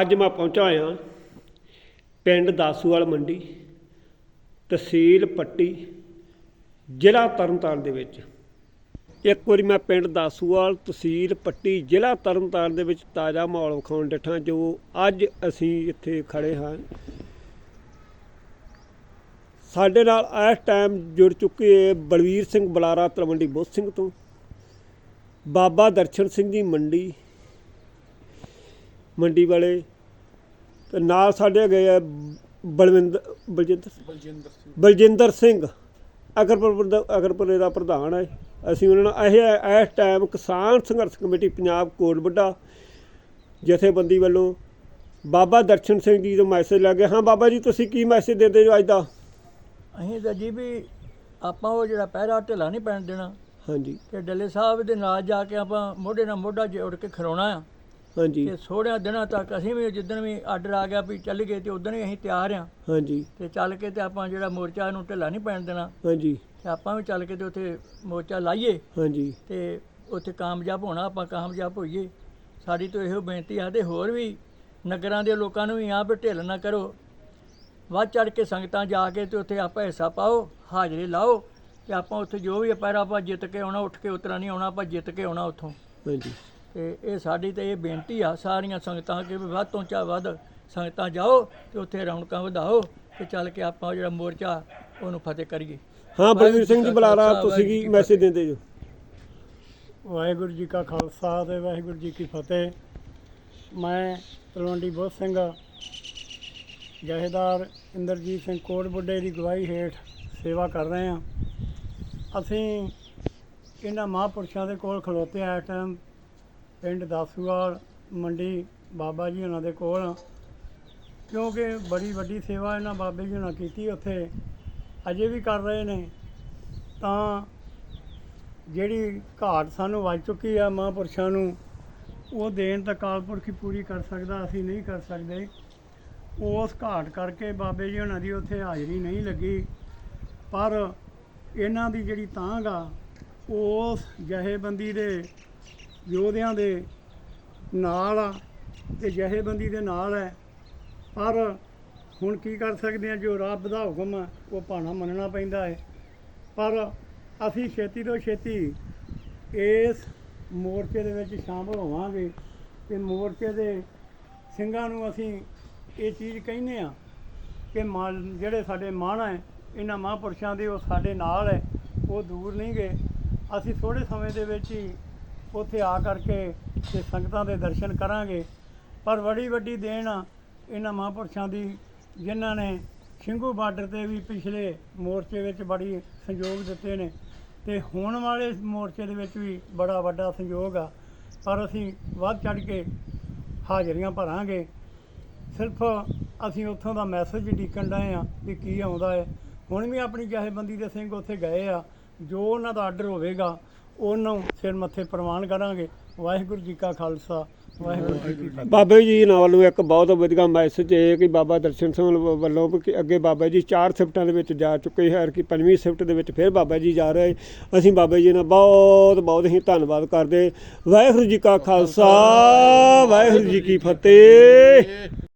ਅੱਜ ਮੈਂ ਪਹੁੰਚਾ ਹੋਇਆ ਪਿੰਡ ਦਾਸੂਵਾਲ ਮੰਡੀ, ਤਹਿਸੀਲ ਪੱਟੀ, ਜ਼ਿਲ੍ਹਾ ਤਰਨਤਾਰਨ ਦੇ ਵਿੱਚ। ਇੱਕ ਵਾਰੀ ਮੈਂ ਪਿੰਡ ਦਾਸੂਵਾਲ, ਤਹਿਸੀਲ ਪੱਟੀ, ਜ਼ਿਲ੍ਹਾ ਤਰਨਤਾਰਨ ਦੇ ਵਿੱਚ ਤਾਜ਼ਾ ਮਾਹੌਲ ਵਿਖਾਉਣ ਡਿਠਾਂ, ਜੋ ਅੱਜ ਅਸੀਂ ਇੱਥੇ ਖੜੇ ਹਾਂ। ਸਾਡੇ ਨਾਲ ਇਸ ਟਾਈਮ ਜੁੜ ਚੁੱਕੇ ਬਲਵੀਰ ਸਿੰਘ ਬਲਾਰਾ ਤਲਵੰਡੀ ਬੁੱਧ ਸਿੰਘ ਤੋਂ, ਬਾਬਾ ਦਰਸ਼ਨ ਸਿੰਘ ਦੀ ਮੰਡੀ ਮੰਡੀ ਵਾਲੇ ਤੇ ਨਾਲ ਸਾਡੇ ਗਏ ਆ ਬਲਵਿੰਦਰ ਬਲਜਿੰਦਰ ਬਲਜਿੰਦਰ ਸਿੰਘ। ਬਲਜਿੰਦਰ ਸਿੰਘ ਅਗਰਪੁਰ ਦਾ ਅਗਰਪੁਰੇ ਦਾ ਪ੍ਰਧਾਨ ਹੈ ਅਸੀਂ ਉਹਨਾਂ ਨਾਲ ਇਹ ਇਸ ਟਾਈਮ ਕਿਸਾਨ ਸੰਘਰਸ਼ ਕਮੇਟੀ ਪੰਜਾਬ ਕੋਟ ਵੱਡਾ ਜਥੇਬੰਦੀ ਵੱਲੋਂ ਬਾਬਾ ਦਰਸ਼ਨ ਸਿੰਘ ਜੀ ਤੋਂ ਮੈਸੇਜ ਲੱਗੇ ਹਾਂ ਬਾਬਾ ਜੀ ਤੁਸੀਂ ਕੀ ਮੈਸੇਜ ਦਿੰਦੇ ਜੋ ਅੱਜ ਦਾ? ਅਸੀਂ ਤਾਂ ਜੀ ਵੀ ਆਪਾਂ ਉਹ ਜਿਹੜਾ ਪਹਿਰਾ ਢਿੱਲਾ ਨਹੀਂ ਪੈਣ ਦੇਣਾ। ਹਾਂਜੀ। ਤੇ ਡੱਲੇ ਸਾਹਿਬ ਦੇ ਨਾਲ ਜਾ ਕੇ ਆਪਾਂ ਮੋਢੇ ਨਾਲ ਮੋਢਾ ਜੋੜ ਕੇ ਖਲੋਣਾ ਆ। ਹਾਂਜੀ। ਤੇ ਸੋਹਣਿਆਂ ਦਿਨਾਂ ਤੱਕ ਅਸੀਂ ਵੀ ਜਿੱਦਣ ਵੀ ਆਰਡਰ ਆ ਗਿਆ ਵੀ ਚੱਲ ਗਏ ਤੇ ਉਦੋਂ ਹੀ ਅਸੀਂ ਤਿਆਰ ਆ ਹਾਂਜੀ। ਤੇ ਚੱਲ ਕੇ ਤੇ ਆਪਾਂ ਜਿਹੜਾ ਮੋਰਚਾ ਨੂੰ ਢਿੱਲਾ ਨਹੀਂ ਪੈਣ ਦੇਣਾ। ਹਾਂਜੀ। ਤੇ ਆਪਾਂ ਵੀ ਚੱਲ ਕੇ ਤੇ ਉੱਥੇ ਮੋਰਚਾ ਲਾਈਏ। ਹਾਂਜੀ। ਤੇ ਉੱਥੇ ਕਾਮਯਾਬ ਹੋਣਾ ਆਪਾਂ ਕਾਮਯਾਬ ਹੋਈਏ। ਸਾਡੀ ਤਾਂ ਇਹੋ ਬੇਨਤੀ ਆ ਤੇ ਹੋਰ ਵੀ ਨਗਰਾਂ ਦੇ ਲੋਕਾਂ ਨੂੰ ਵੀ ਆ ਵੀ ਢਿੱਲ ਨਾ ਕਰੋ। ਵੱਧ ਚੜ ਕੇ ਸੰਗਤਾਂ ਜਾ ਕੇ ਤੇ ਉੱਥੇ ਆਪਾਂ ਹਿੱਸਾ ਪਾਓ ਹਾਜ਼ਰੀ ਲਾਓ ਤੇ ਆਪਾਂ ਉੱਥੇ ਜੋ ਵੀ ਪੈਰਾ ਆਪਾਂ ਜਿੱਤ ਕੇ ਆਉਣਾ ਉੱਠ ਕੇ ਉਤਰਾ ਨਹੀਂ ਆਉਣਾ ਆਪਾਂ ਜਿੱਤ ਕੇ ਆਉਣਾ ਉੱਥੋਂ। ਹਾਂਜੀ। ਤੇ ਇਹ ਸਾਡੀ ਤੇ ਇਹ ਬੇਨਤੀ ਆ ਸਾਰੀਆਂ ਸੰਗਤਾਂ ਕਿ ਵੀ ਵੱਧ ਤੋਂ ਚਾ ਵੱਧ ਸੰਗਤਾਂ ਜਾਓ ਤੇ ਉੱਥੇ ਰੌਣਕਾਂ ਵਧਾਓ ਤੇ ਚੱਲ ਕੇ ਆਪਾਂ ਉਹ ਜਿਹੜਾ ਮੋਰਚਾ ਉਹਨੂੰ ਫਤਿਹ ਕਰੀਏ। ਹਾਂ ਬਲਵੀਰ ਸਿੰਘ ਜੀ ਬੁਲਾਰਾ ਤੁਸੀਂ ਕੀ ਮੈਸੇਜ ਦਿੰਦੇ ਜੋ। ਵਾਹਿਗੁਰੂ ਜੀ ਕਾ ਖਾਲਸਾ ਤੇ ਵਾਹਿਗੁਰੂ ਜੀ ਕੀ ਫਤਿਹ। ਮੈਂ ਤਲਵੰਡੀ ਬੋਧ ਸਿੰਘ ਜਹੇਦਾਰ ਇੰਦਰਜੀਤ ਸਿੰਘ ਕੋਟ ਬੁੱਢੇ ਦੀ ਗਵਾਹੀ ਹੇਠ ਸੇਵਾ ਕਰ ਰਹੇ ਹਾਂ ਅਸੀਂ ਇਹਨਾਂ ਮਹਾਂਪੁਰਸ਼ਾਂ ਦੇ ਕੋਲ ਖਲੋਤੇ ਆ ਇਸ ਟਾਈਮ ਪਿੰਡ ਦਾਸੂਵਾਲ, ਮੰਡੀ ਬਾਬਾ ਜੀ ਉਹਨਾਂ ਦੇ ਕੋਲ। ਕਿਉਂਕਿ ਬੜੀ ਵੱਡੀ ਸੇਵਾ ਇਹਨਾਂ ਬਾਬੇ ਜੀ ਉਹਨਾਂ ਕੀਤੀ ਉੱਥੇ। ਅਜੇ ਵੀ ਕਰ ਰਹੇ ਨੇ। ਤਾਂ ਜਿਹੜੀ ਘਾਟ ਸਾਨੂੰ ਵੱਜ ਚੁੱਕੀ ਆ ਮਹਾਂਪੁਰਸ਼ਾਂ ਨੂੰ, ਉਹ ਦੇਣ ਤਾਂ ਕਾਲਪੁਰਖ ਹੀ ਪੂਰੀ ਕਰ ਸਕਦਾ, ਅਸੀਂ ਨਹੀਂ ਕਰ ਸਕਦੇ। ਉਸ ਘਾਟ ਕਰਕੇ ਬਾਬੇ ਜੀ ਉਹਨਾਂ ਦੀ ਉੱਥੇ ਹਾਜ਼ਰੀ ਨਹੀਂ ਲੱਗੀ। ਪਰ ਇਹਨਾਂ ਦੀ ਜਿਹੜੀ ਤਾਂਗ ਆ, ਉਸ ਜਹੇਬੰਦੀ ਦੇ ਯੋਧਿਆਂ ਦੇ ਨਾਲ ਆ ਤੇ ਜਹੇਬੰਦੀ ਦੇ ਨਾਲ ਹੈ। ਪਰ ਹੁਣ ਕੀ ਕਰ ਸਕਦੇ ਆ ਜੋ ਰੱਬ ਦਾ ਹੁਕਮ ਆ ਉਹ ਭਾਣਾ ਮੰਨਣਾ ਪੈਂਦਾ ਹੈ। ਪਰ ਅਸੀਂ ਛੇਤੀ ਤੋਂ ਛੇਤੀ ਇਸ ਮੋਰਚੇ ਦੇ ਵਿੱਚ ਸ਼ਾਮਲ ਹੋਵਾਂਗੇ ਤੇ ਮੋਰਚੇ ਦੇ ਸਿੰਘਾਂ ਨੂੰ ਅਸੀਂ ਇਹ ਚੀਜ਼ ਕਹਿੰਦੇ ਆ ਕਿ ਮਾਲ, ਜਿਹੜੇ ਸਾਡੇ ਮਾਣ ਹੈ, ਇਹਨਾਂ ਮਹਾਂਪੁਰਸ਼ਾਂ ਦੇ ਉਹ ਸਾਡੇ ਨਾਲ ਹੈ, ਉਹ ਦੂਰ ਨਹੀਂ ਗਏ। ਅਸੀਂ ਥੋੜੇ ਸਮੇਂ ਦੇ ਵਿੱਚ ਹੀ ਉੱਥੇ ਆ ਕਰਕੇ ਤੇ ਸੰਗਤਾਂ ਦੇ ਦਰਸ਼ਨ ਕਰਾਂਗੇ। ਪਰ ਬੜੀ ਵੱਡੀ ਦੇਣ ਆ ਇਹਨਾਂ ਮਹਾਂਪੁਰਸ਼ਾਂ ਦੀ, ਜਿਨ੍ਹਾਂ ਨੇ ਸਿੰਘੂ ਬਾਰਡਰ ਤੇ ਵੀ ਪਿਛਲੇ ਮੋਰਚੇ ਵਿੱਚ ਬੜੀ ਸੰਯੋਗ ਦਿੱਤੇ ਨੇ ਤੇ ਹੋਣ ਵਾਲੇ ਮੋਰਚੇ ਦੇ ਵਿੱਚ ਵੀ ਬੜਾ ਵੱਡਾ ਸੰਯੋਗ ਆ। ਪਰ ਅਸੀਂ ਵੱਧ ਚੜ ਕੇ ਹਾਜ਼ਰੀਆਂ ਭਰਾਂਗੇ। ਸਿਰਫ ਅਸੀਂ ਉੱਥੋਂ ਦਾ ਮੈਸੇਜ ਡੀਕਣ ਡਏ ਆ ਵੀ ਕੀ ਆਉਂਦਾ ਹੈ। ਹੁਣ ਵੀ ਆਪਣੀ ਜਥੇਬੰਦੀ ਦੇ ਸਿੰਘ ਉੱਥੇ ਗਏ ਆ। ਜੋ ਉਹਨਾਂ ਦਾ ਆਰਡਰ ਹੋਵੇਗਾ ਉਹਨੂੰ ਸਿਰ ਮੱਥੇ ਪ੍ਰਵਾਨ ਕਰਾਂਗੇ। ਵਾਹਿਗੁਰੂ ਜੀ ਕਾ ਖਾਲਸਾ, ਵਾਹਿਗੁਰੂ ਜੀ ਕੀ ਫਤਿਹ। ਬਾਬਾ ਜੀ ਨਾਲ ਵੱਲੋਂ ਇੱਕ ਬਹੁਤ ਵਧੀਆ ਮੈਸੇਜ ਇਹ ਕਿ ਬਾਬਾ ਦਰਸ਼ਨ ਸਿੰਘ ਵੱਲੋਂ ਵੀ ਕਿ ਅੱਗੇ ਬਾਬਾ ਜੀ ਚਾਰ ਸ਼ਿਫਟਾਂ ਦੇ ਵਿੱਚ ਜਾ ਚੁੱਕੇ ਹੈ ਕਿ ਪੰਜਵੀਂ ਸ਼ਿਫਟ ਦੇ ਵਿੱਚ ਫਿਰ ਬਾਬਾ ਜੀ ਜਾ ਰਹੇ। ਅਸੀਂ ਬਾਬਾ ਜੀ ਨਾਲ ਬਹੁਤ ਬਹੁਤ ਹੀ ਧੰਨਵਾਦ ਕਰਦੇ। ਵਾਹਿਗੁਰੂ ਜੀ ਕਾ ਖਾਲਸਾ, ਵਾਹਿਗੁਰੂ ਜੀ ਕੀ ਫਤਿਹ।